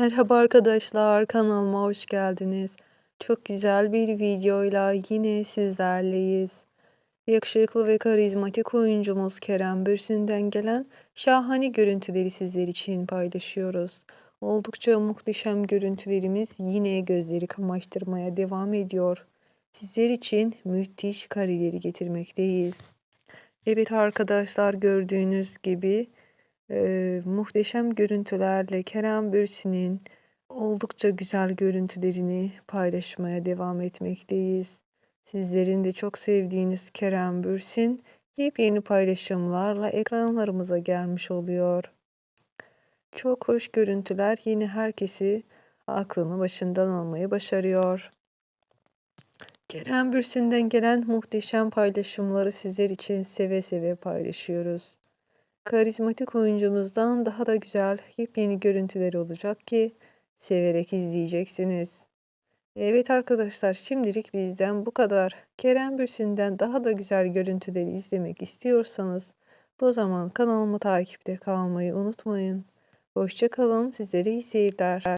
Merhaba arkadaşlar, kanalıma hoş geldiniz. Çok güzel bir videoyla yine sizlerleyiz. Yakışıklı ve karizmatik oyuncumuz Kerem Bürsin'den gelen şahane görüntüleri sizler için paylaşıyoruz. Oldukça muhteşem görüntülerimiz yine gözleri kamaştırmaya devam ediyor. Sizler için müthiş kareleri getirmekteyiz. Evet arkadaşlar gördüğünüz gibi muhteşem görüntülerle Kerem Bürsin'in oldukça güzel görüntülerini paylaşmaya devam etmekteyiz. Sizlerin de çok sevdiğiniz Kerem Bürsin yepyeni paylaşımlarla ekranlarımıza gelmiş oluyor. Çok hoş görüntüler yine herkesi aklını başından almayı başarıyor. Kerem Bürsin'den gelen muhteşem paylaşımları sizler için seve seve paylaşıyoruz. Karizmatik oyuncumuzdan daha da güzel yepyeni görüntüleri olacak ki severek izleyeceksiniz. Evet arkadaşlar şimdilik bizden bu kadar. Kerem Bürsin'den daha da güzel görüntüleri izlemek istiyorsanız bu zaman kanalımı takipte kalmayı unutmayın. Hoşçakalın sizlere iyi seyirler.